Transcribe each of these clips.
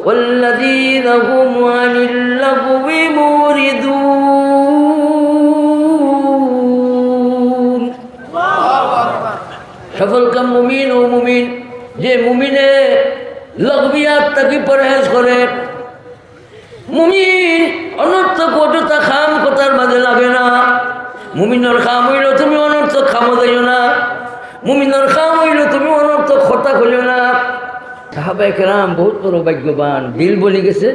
والذين هم عن اللغو معرضون সফল কাম মুমিন ও মুমিন যে মুমিনে লগবিয়াত তাকে পরহেজ করে মুমিন অনর্থক অযথা খাম কথার মাঝে লাগে না মুমিনের খাম হইল তুমি অনর্থক খামো যাইও না মুমিনের খাম হইল তুমি অনর্থক কথা করিও না সাহাবাই কেরাম বহুত বড় ভাগ্যবান। দিল বনি গেছে,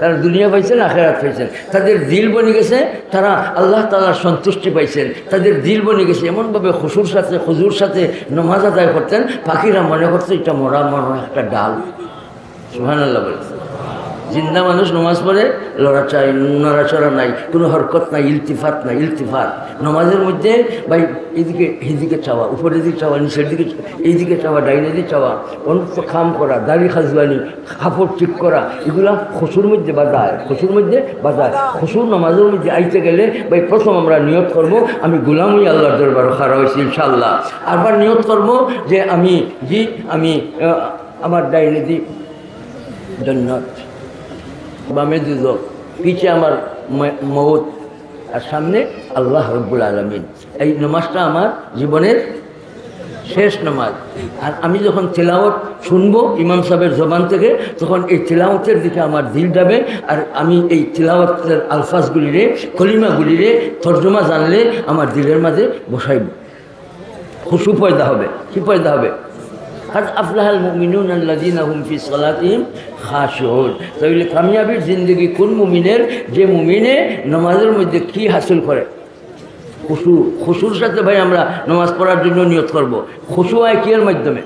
তারা দুনিয়া পাইছেন, আখেরাত পাইছেন। তাদের দিল বনে গেছে, তারা আল্লাহ তালার সন্তুষ্টি পাইছেন। তাদের দিল বনে গেছে, এমনভাবে খুশুর সাথে, খুজুর সাথে নমাজ আদায় করতেন, পাখিরা মনে করছে, এটা মরা মরা একটা ডাল। সুহান আল্লাহ বলেছে। জিন্দা মানুষ নমাজ পড়ে লড়াচাই নড়াচড়া নাই, কোনো হরকত নাই, ইলতিফাত নাই, ইলতিফাত। নমাজের মধ্যে ভাই এদিকে এদিকে চাওয়া, উপরের দিকে চাওয়া, নিচের দিকে এইদিকে চাওয়া ডাইনে দিকে চাওয়া অন্য খাম করা, দাড়ি খাজবানি কাপড় ঠিক করা, এগুলা খসুর মধ্যে বাজায়, খসুর মধ্যে বাজায়। খসুর নমাজের মধ্যে আইতে গেলে ভাই প্রথম আমরা নিয়ত করব, আমি গুলামই আল্লাহর দরবার খারা হয়েছি ইনশাল্লাহ আবার নিয়ত করব যে আমি জি, আমি আমার ডাইনে দিক জন্নত। বামে দুজক পিছে আমার ম- মৌত আর সামনে আল্লাহ রব্বুল আলমিন। এই নামাজটা আমার জীবনের শেষ নামাজ। আর আমি যখন তেলাওয়াত শুনব ইমাম সাহেবের জবান থেকে, তখন এই তেলাওয়াতের দিকে আমার দিল যাবে, আর আমি এই তেলাওয়াতের আলফাজগুলিরে, কলিমাগুলিরে তর্জমা জানলে আমার দিলের মাঝে বসাইব। খুশু পয়দা হবে, কি পয়দা হবে? কাজ আফলাহাল মুমিনুন আল্লাযীনা হুম ফি সালাতিহিম খাশিউন তাহলে কামিয়াবির জিন্দগি, কোন মুমিনের, যে মুমিনে নামাজের মধ্যে কি হাসিল করে? খুশু, খুশুর সাথে ভাই আমরা নামাজ পড়ার জন্য নিয়ত করব। খুশু হয় কিয়ের মাধ্যমে?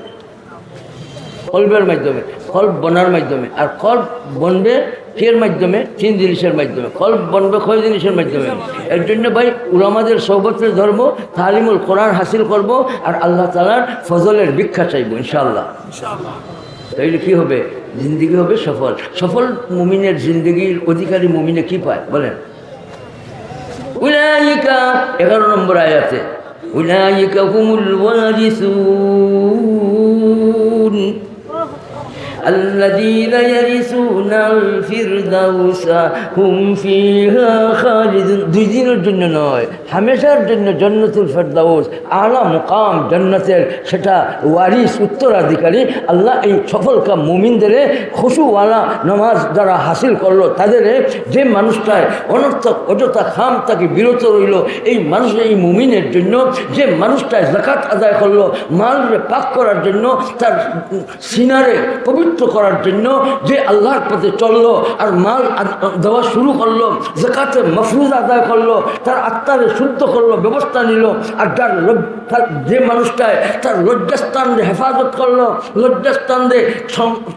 কল্পের মাধ্যমে কল্প বনার মাধ্যমে। আর কল্প বনবে কিয়ের মাধ্যমে তিন জিনিসের মাধ্যমে কল্প বনবে কয় জিনিসের মাধ্যমে এর জন্য ভাই উলামাদের সৌবতের ধর্ম তালিমুল কোরআন হাসিল করব আর আল্লাহ তালার ফজলের ভিক্ষা চাইব ইনশাআল্লাহ তাইলে কি হবে জিন্দগি হবে সফল সফল মুমিনের জিন্দগির অধিকারী মুমিনে কি পায় বলেন উলাইকা এগারো নম্বর আয়াতে উলাইকা হুমুল ওয়ারিসুন الذين يرثون দুই দিনের জন্য নয়, হামেশার জন্য জন্নতুল ফেরদাউস, আলা মুকাম জন্নতের সেটা ওয়ারিস উত্তরাধিকারী। আল্লাহ এই সফল কাম মুমিনদের খুশুওয়ালা নামাজ যারা হাসিল করল, তাদের যে মানুষটায় অনর্থক অযথা খাম তাকে বিরত রইল, এই মানুষ, এই মুমিনের জন্য যে মানুষটায় জাকাত আদায় করল, মালরে পাক করার জন্য, তার সিনারে পবিত্র করার জন্য, যে আল্লাহর পথে চলল আর মাল দেওয়া শুরু করল জাকাতে মফরুজ আদায় করল, তার আত্মারে শুদ্ধ করল, ব্যবস্থা নিল, আর যার যে মানুষটায় তার লজ্জাস্থান হেফাজত করল লজ্জাস্থান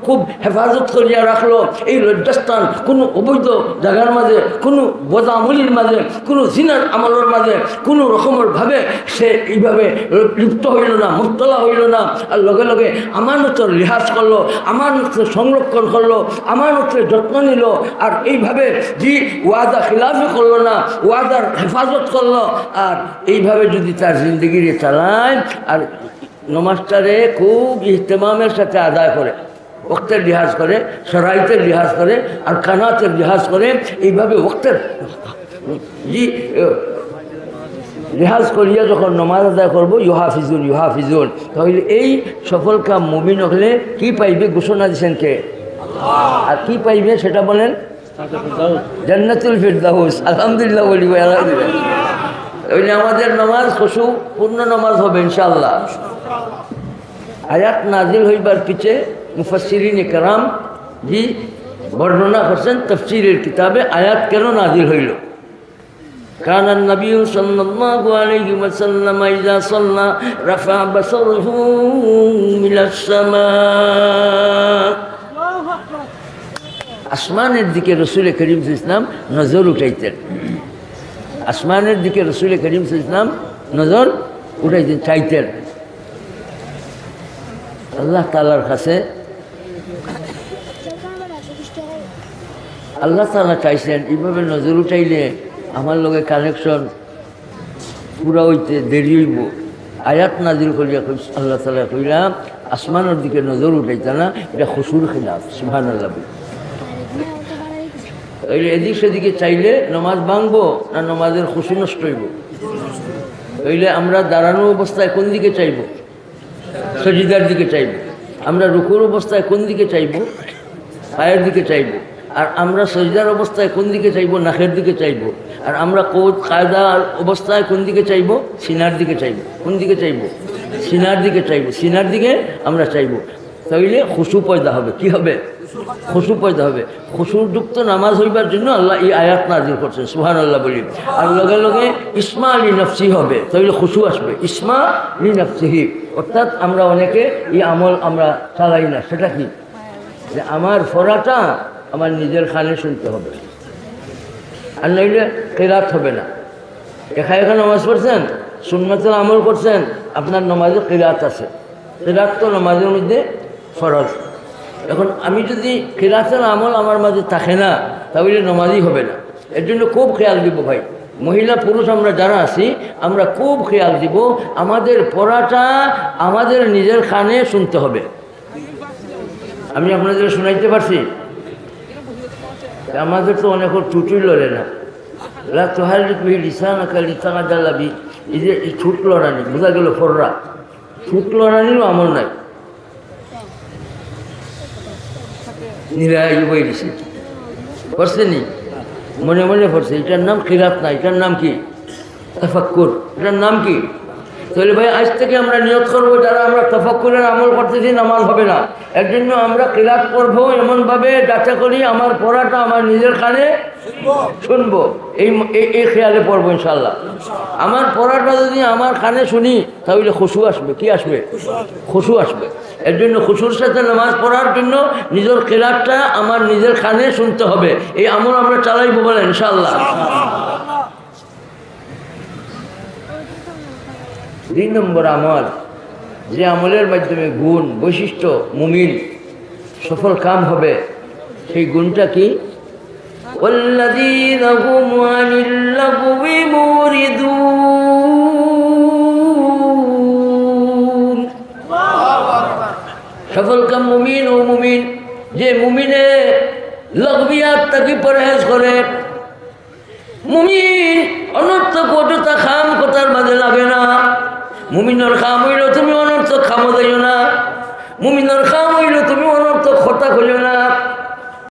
খুব হেফাজত করিয়া রাখল, এই লজ্জাস্থান কোনো অবৈধ জায়গার মাঝে, কোনো বদামলির মাঝে, কোনো জিনার আমলের মাঝে, কোনো রকমের ভাবে সে এইভাবে লিপ্ত হইল না মুক্তলা হইল না, আর লগে লগে আমানতর রিহাজ করল, আমানতের সংরক্ষণ করল আমানতের যত্ন নিল আর এইভাবে যে ওয়াদা খিলাফি করল না, ওয়াদার হেফাজত করল, আর এইভাবে যদি তার জিন্দগিরে চালায়, আর নমাজটারে খুব ইহতেমামের সাথে আদায় করে, ওক্তের লিহাজ করে সরাইতের লিহাজ করে, আর কানাতের লিহাজ করে, এইভাবে ওক্তের জি রেহাজ করিয়া যখন নমাজ আদায় করব, ইউহাফিজুন ইউহাফিজুন, তাহলে এই সফল কাম মুমিন হলে কি পাইবে? ঘোষণা দিচ্ছেন কে? আর কি পাইবে সেটা বলেন জান্নাতুল ফিরদাউস আলহামদুলিল্লাহ বলি ভাই, আলহামদুলিল্লাহ ওইলে আমাদের নামাজ খুশু পূর্ণ নামাজ হবে ইনশাল্লাহ আয়াত নাজিল হইবার পিছে মুফাসিরিন কারাম জি বর্ণনা করছেন তফসিরের কিতাবে আয়াত কেন নাজিল হইল كان النبي صلى الله عليه وسلم إذا صلى رفع بصره إلى السماء আসমানের দিকে রসুল করিম ইসলাম নজর উঠাইতেন। আসমানের দিকে রসুল করিম ইসলাম নজর উঠাইতেন, চাইতেন। আল্লাহ তালার কাছে আল্লাহ তালা চাইছেন, এইভাবে নজর উঠাইলে আমার লগে কানেকশন পুরা হইতে দেরি হইব। আয়াত নাজিল করিয়া আল্লাহ তালা কইলাম, আসমানের দিকে নজর উঠাইতা না এটা খুশুর খিলাফ সুহান আল্লাহ তাইলে এদিক সেদিকে চাইলে নমাজ ভাঙবো না নমাজের খুশি নষ্ট হইব। তাইলে আমরা দাঁড়ানো অবস্থায় কোন দিকে চাইব? সজিদার দিকে চাইব। আমরা রুকুর অবস্থায় কোন দিকে চাইব? পায়ের দিকে চাইব। আর আমরা সজিদার অবস্থায় কোন দিকে চাইব? নাকের দিকে চাইব। আর আমরা কোদ, কায়দা অবস্থায় কোন দিকে চাইব? সিনার দিকে চাইব। কোন দিকে চাইব? সিনার দিকে চাইব। সিনার দিকে আমরা চাইব। তাইলে খুশু পয়দা হবে। কি হবে? খুশু পয়দা হবে। খুশুযুক্ত নামাজ হইবার জন্য আল্লাহ এই আয়াত নাজির করছেন সুহান আল্লাহ বলি। আর লগে লগে ইসমা আলী নফসি হবে তাইলে খুশু আসবে। ইসমা লি নফসিহি, অর্থাৎ আমরা অনেকে এই আমল আমরা চালাই না, সেটা কি? যে আমার ফরাটা আমার নিজের খানে শুনতে হবে। আর নইলে কেরাত হবে না। একা একা নামাজ পড়ছেন, সুন্নতের আমল করছেন, আপনার নমাজে কেরাত আছে। কেরাত তো নমাজের মধ্যে ফরজ। এখন আমি যদি কেরাতের আমল আমার মাঝে থাকে না, তাহলে নমাজই হবে না। এর জন্য খুব খেয়াল দিব ভাই। মহিলা পুরুষ আমরা যারা আছি, আমরা খুব খেয়াল দিব আমাদের পড়াটা আমাদের নিজের কানে শুনতে হবে। আমি আপনাদের শোনাইতে পারছি? আমাদের তো অনেক টুটুই লড়ে না। যে ছুট লড়ানি, বোঝা গেল ফররা। ছুট লড়ানিরও আমল নাই। নিরাই বই দিছে পড়ছে নি মনে মনে পড়ছে, এটার নাম খিরাত না, এটার নাম কি? তফাক্কুর, এটার নাম কি? তাহলে ভাই, আজ থেকে আমরা নিয়ত করব, যারা আমরা তফাক্কুরের আমল করতেছি, নামাজ হবে না। এর জন্য আমরা কিরাত করব এমনভাবে যাচা করি আমার পড়াটা আমার নিজের কানে শুনব। এই- এই খেয়ালে পড়ব ইনশাল্লাহ আমার পড়াটা যদি আমার কানে শুনি, তাহলে খুশু আসবে। কি আসবে? খুশু আসবে। এর জন্য খুশুর সাথে নামাজ পড়ার জন্য নিজের কেরাতটা আমার নিজের কানে শুনতে হবে এই আমল আমরা চালাইবো বলে ইনশাল্লাহ দুই নম্বর আমল যে আমলের মাধ্যমে গুণ বৈশিষ্ট্য মুমিন সফল কাম হবে সেই গুণটা কি والذين هم عن اللغو معرضون সফল কাম মুমিন ও মুমিন, যে মুমিনে লগবিয়াত তাকে পরহেজ করে। মুমিন অনর্থ কটুতা খাম কথার মাঝে লাগে না। মুমিনর খাম হইল তুমি অনর্থ খামো দেয় না। মুমিনর খাম হইল তুমি অনর্থ খোটা খুলিও না।